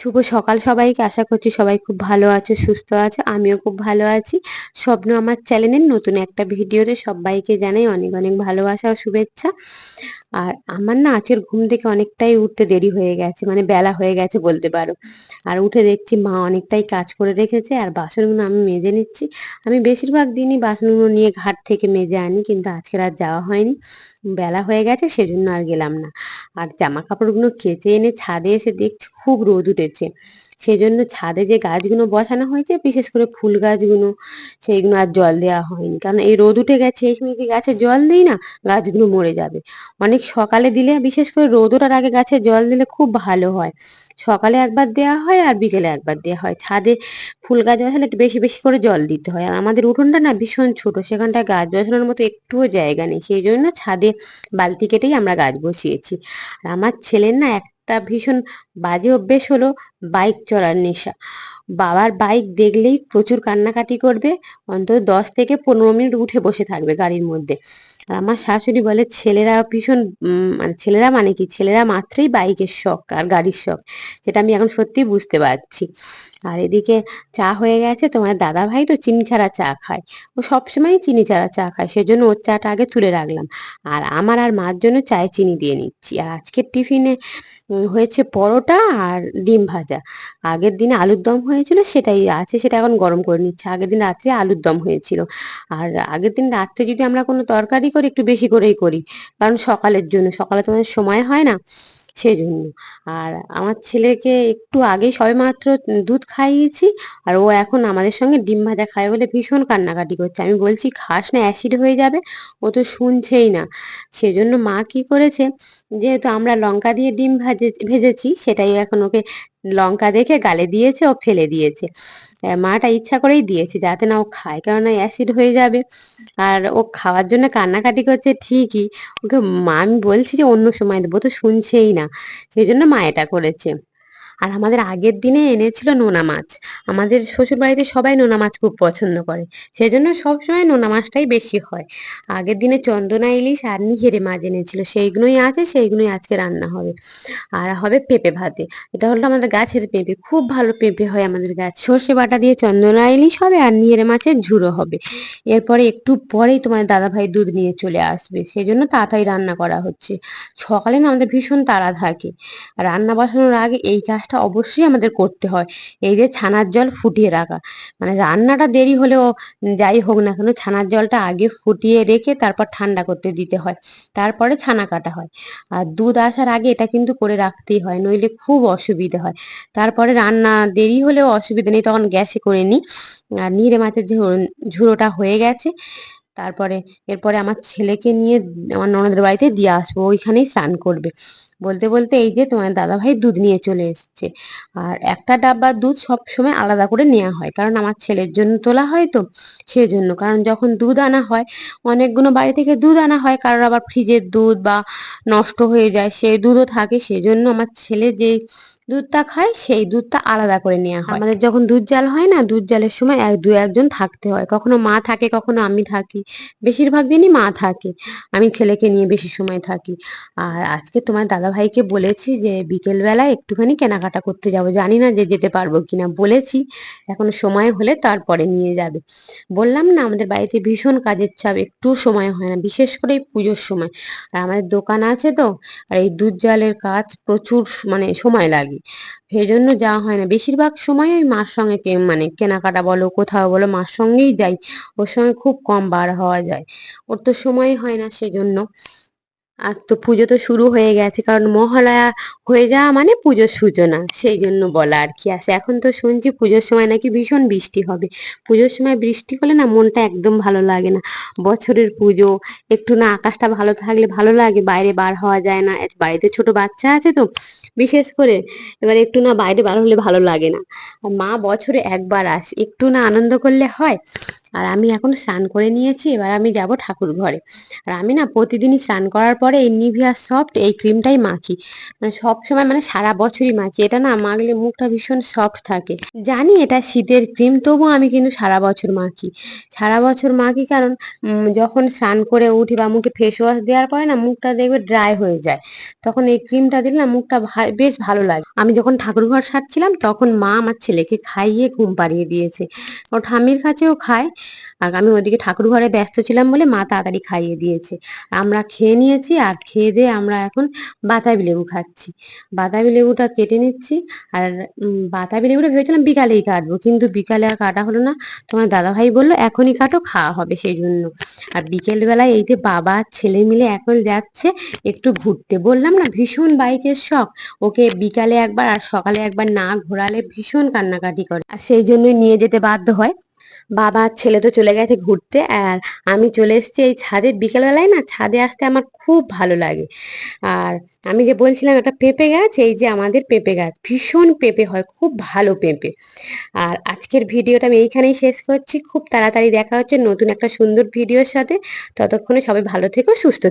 শুভ সকাল সবাইকে। আশা করছি সবাই খুব ভালো আছে, সুস্থ আছে। আমিও খুব ভালো আছি। স্বপ্ন আমার চ্যানেলের নতুন একটা ভিডিওতে সবাইকে জানাই অনেক অনেক ভালোবাসা ও শুভেচ্ছা। আর আমার না আজকের ঘুম থেকে অনেকটাই উঠতে দেরি হয়ে গেছে মানে বেলা হয়ে গেছে বলতে পারো। আর উঠে দেখছি মা অনেকটাই কাজ করে রেখেছে আর বাসনগুলো আমি মেজে নিচ্ছি। আমি বেশিরভাগ দিনই বাসনগুলো নিয়ে ঘাট থেকে মেজে আনি, কিন্তু আজকের আর যাওয়া হয়নি। বেলা হয়ে গেছে, সেজন্য আর গেলাম না। আর জামা কাপড়গুলো কেচে এনে ছাদে এসে দেখছি খুব রোদ উঠেছে। সেজন্য ছাদে যে গাছগুলো বসানো হয়েছে, বিশেষ করে ফুল গাছগুলো সেইগুলো আর জল দেওয়া হয়নি। কারণ এই রোদ উঠে গেছে, এই সময় কি গাছে জল দিই না, গাছগুলো মরে যাবে। অনেক সকালে দিলে, বিশেষ করে রোদ ওঠার আগে গাছে জল দিলে খুব ভালো হয়। সকালে একবার দেওয়া হয় আর বিকেলে একবার দেওয়া হয়। ছাদে ফুল গাছ বসালে একটু বেশি বেশি করে জল দিতে হয়। আর আমাদের উঠোনটা না ভীষণ ছোট, সেখানটায় গাছ বসানোর মতো একটুও জায়গা নেই। সেই জন্য ছাদে বালতি কেটেই আমরা গাছ বসিয়েছি। আর আমার ছেলের না একটা ভীষণ বাজে অভ্যেস হলো বাইক চড়ার নেশা। বাবার বাইক দেখলেই প্রচুর কান্নাকাটি করবে, অন্তত দশ থেকে পনেরো মিনিট উঠে বসে থাকবে গাড়ির মধ্যে। আর আমার শাশুড়ি বলে, ছেলেরা ভীষণ মানে ছেলেরা মানে কি? ছেলেরা মাত্রই বাইকের শখ আর গাড়ির শখ, সেটা আমি এখন সত্যিই বুঝতে পারছি। আর এদিকে চা হয়ে গেছে, তোমার দাদা ভাই তো চিনি ছাড়া চা খায়। ও সবসময় চিনি ছাড়া চা খায়, সেজন্য ওর চাটা আগে তুলে রাখলাম। আর আমার আর মার জন্য চায়ে চিনি দিয়ে নিচ্ছি। আর আজকের টিফিনে হয়েছে পরোটা আর ডিম ভাজা। আগের দিনে আলুর দম হয়েছিল সেটাই আছে, সেটা এখন গরম করে নিচ্ছে। আগের দিন রাত্রে আলুর দম হয়েছিল। আর আগের দিন রাত্রে যদি আমরা কোনো তরকারি করি, একটু বেশি করেই করি। কারণ সকালের জন্য, সকালে তোমার সময় হয় না সেই জন্য আর আমার ছেলেকে একটু আগেই সবেমাত্র দুধ খাইয়েছি, আর ও এখন আমাদের সঙ্গে ডিম ভাজা খায় বলে ভীষণ কান্নাকাটি করছে। আমি বলছি, খাস না, অ্যাসিড হয়ে যাবে। ও তো শুনছেই না। সেজন্য মা কি করেছে, যেহেতু আমরা লঙ্কা দিয়ে ডিম ভাজে, ভেজেছি সেটাই এখন ওকে লঙ্কা দেখে গালে দিয়েছে, ও ফেলে দিয়েছে। মাটা ইচ্ছা করেই দিয়েছে যাতে না ও খায়, কেননা অ্যাসিড হয়ে যাবে। আর ও খাওয়ার জন্য কান্নাকাটি করছে ঠিকই। ওকে মা, আমি বলছি যে অন্য সময় দেবো তো শুনছেই না। সেই জন্য মা এটা করেছে। আর আমাদের আগের দিনে এনেছিল নোনা মাছ। আমাদের শ্বশুর বাড়িতে সবাই নোনা মাছ খুব পছন্দ করে। সেজন্য সবসময় নোনা মাছটাই বেশি হয়। আগের দিনে চন্দনা ইলিশ আর নিহেরে মাছ এনেছিল। সেইগুলোই আছে সেইগুলোই আজকে রান্না হবে। আর হবে পেঁপে ভাতে। এটা হলো আমাদের গাছের পেঁপে। খুব ভালো পেঁপে হয় আমাদের গাছ। সর্ষে বাটা দিয়ে চন্দনা ইলিশ হবে আর নিহেরে মাছের ঝুড়ো হবে। এরপরে একটু পরেই তোমার দাদা ভাই দুধ নিয়ে চলে আসবে। সেই জন্য তাড়াতাড়ি রান্না করা হচ্ছে। সকালে না আমাদের ভীষণ তাড়া থাকে। রান্না বসানোর আগে এই কাজ কাজটা অবশ্যই আমাদের করতে হয়। এই যে ছানার জল ফুটিয়ে রাখা। মানে রান্নাটা দেরি হলেও যাই হোক না কেন ছানার জলটা আগে ফুটিয়ে রেখে তারপর ঠান্ডা করতে দিতে হয়। তারপরে ছানা কাটা হয়। আর দুধ আসার আগে এটা কিন্তু করে রাখতেই হয়, নইলে খুব অসুবিধে হয়। তারপরে রান্না দেরি হলেও অসুবিধা নেই, তখন গ্যাসে করে নিই। আর নিরে মাছের ঝুড়োটা হয়ে গেছে। তারপরে, এরপরে আমার ছেলেকে নিয়ে আমার ননদের বাড়িতে দিয়ে আসব, ওইখানেই স্নান করবে। বলতে বলতে এই যে তোমার দাদা ভাই দুধ নিয়ে চলে এসছে। আর একটা ডাব্বা দুধ সব সময় আলাদা করে নেওয়া হয়, কারণ আমার ছেলের জন্য তোলা হয় তো সেই জন্য কারণ যখন দুধ আনা হয়, অনেকগুলো বাড়ি থেকে দুধ আনা হয়, কারোর আবার ফ্রিজের দুধ বা নষ্ট হয়ে যায় সেই দুধও থাকে, সেজন্য আমার ছেলে যে দুধটা খায় সেই দুধটা আলাদা করে নেওয়া হয়। আমাদের যখন দুধ জাল হয় না দুধ জালের সময় এক দু একজন থাকতে হয়। কখনো মা থাকে কখনো আমি থাকি। বেশিরভাগ দিনই মা থাকে। আমি ছেলেকে নিয়ে বেশি সময় থাকি। আর আজকে তোমার দাদা ভাইকে বলেছি যে বিকেলবেলা একটুখানি কেনাকাটা করতে যাব। জানি না যে যেতে পারব কিনা। বলেছি এখন সময় হলে তারপরে নিয়ে যাবে। বললাম না আমাদের বাড়িতে ভীষণ কাজের চাপ। একটু সময় হয় না বিশেষ করে এই পুজোর সময়। আর আমাদের দোকান আছে তো আর এই দুধ জালের কাজ প্রচুর মানে সময় লাগে। সেই জন্য যাওয়া হয় না। বেশিরভাগ সময় ওই মার সঙ্গে মানে কেনাকাটা বলো, কোথাও বলো, মার সঙ্গেই যাই। ওর সঙ্গে খুব কম বার হওয়া যায়। ওর তো সময় হয় না সেজন্য। আর তো পুজো তো শুরু হয়ে গেছে, কারণ মহালয়া হয়ে যাওয়া মানে পুজোর সূচনা, সেই জন্য বলা আর কি। আসে, এখন তো শুনছি পুজোর সময় নাকি ভীষণ বৃষ্টি হবে। পুজোর সময় বৃষ্টি হলে না মনটা একদম ভালো লাগে না। বছরের পুজো, একটু না আকাশটা ভালো থাকলে ভালো লাগে, বাইরে বার হওয়া যায় না। বাড়িতে ছোট বাচ্চা আছে তো, বিশেষ করে এবার একটু না বাইরে বার হলে ভালো লাগে না। মা বছরে একবার আসে, একটু না আনন্দ করলে হয় আর আমি এখন স্নান করে নিয়েছি, এবার আমি যাব ঠাকুর ঘরে। আর আমি না প্রতিদিনই স্নান করার পরে এই নিভিয়া সফট এই ক্রিমটাই মাখি। মানে সব সময় মানে সারা বছরই মাখি। এটা না মাখলে মুখটা ভীষণ সফট থাকে। জানি এটা শীতের ক্রিম, তবুও আমি কিন্তু সারা বছর মাখি। সারা বছর মাখি কারণ যখন স্নান করে উঠি বা মুখে ফেস ওয়াশ দেওয়ার পরে না মুখটা দেখবে ড্রাই হয়ে যায়। তখন এই ক্রিমটা দিলে না মুখটা বেশ ভালো লাগে। আমি যখন ঠাকুর ঘর সারছিলাম, তখন মা আমার ছেলেকে খাইয়ে ঘুম পাড়িয়ে দিয়েছে। ও ঠাম্মির কাছেও খায় আর আমি ওদিকে ঠাকুর ঘরে ব্যস্ত ছিলাম বলে মা তাড়াতাড়ি খাইয়ে দিয়েছে। আমরা খেয়ে নিয়েছি আর খেয়ে দিয়ে আমরা এখন বাতাবি লেবু খাচ্ছি। বাতাবি লেবুটা কেটে নিচ্ছি আর বাতাবি লেবুটা ভেবেছিলাম বিকালেই কাটবো কিন্তু বিকালে আর কাটা হলো না। তোমার দাদাভাই বলল, এখনই কাটো, খাওয়া হবে সেই জন্য আর বিকেল বেলায় এই যে বাবা ছেলে মিলে এখন যাচ্ছে একটু ঘুরতে। বললাম না, ভীষণ বাইকের শখ। ওকে বিকালে একবার আর সকালে একবার না ঘোরালে ভীষণ কান্নাকাটি করে। আর সেই জন্যই নিয়ে যেতে বাধ্য হয়। বাবা, ছেলে তো চলে গেছে ঘুরতে আর আমি চলে এসেছি এই ছাদে। বিকেলবেলায় না ছাদে আসতে আমার খুব ভালো লাগে। আর আমি যে বলছিলাম একটা পেঁপে গাছ, এই যে আমাদের পেঁপে গাছ, ভীষণ পেঁপে হয়, খুব ভালো পেঁপে। আর আজকের ভিডিওটা আমি এইখানেই শেষ করছি। খুব তাড়াতাড়ি দেখা হচ্ছে নতুন একটা সুন্দর ভিডিওর সাথে। ততক্ষণে সবাই ভালো থেকো, সুস্থ।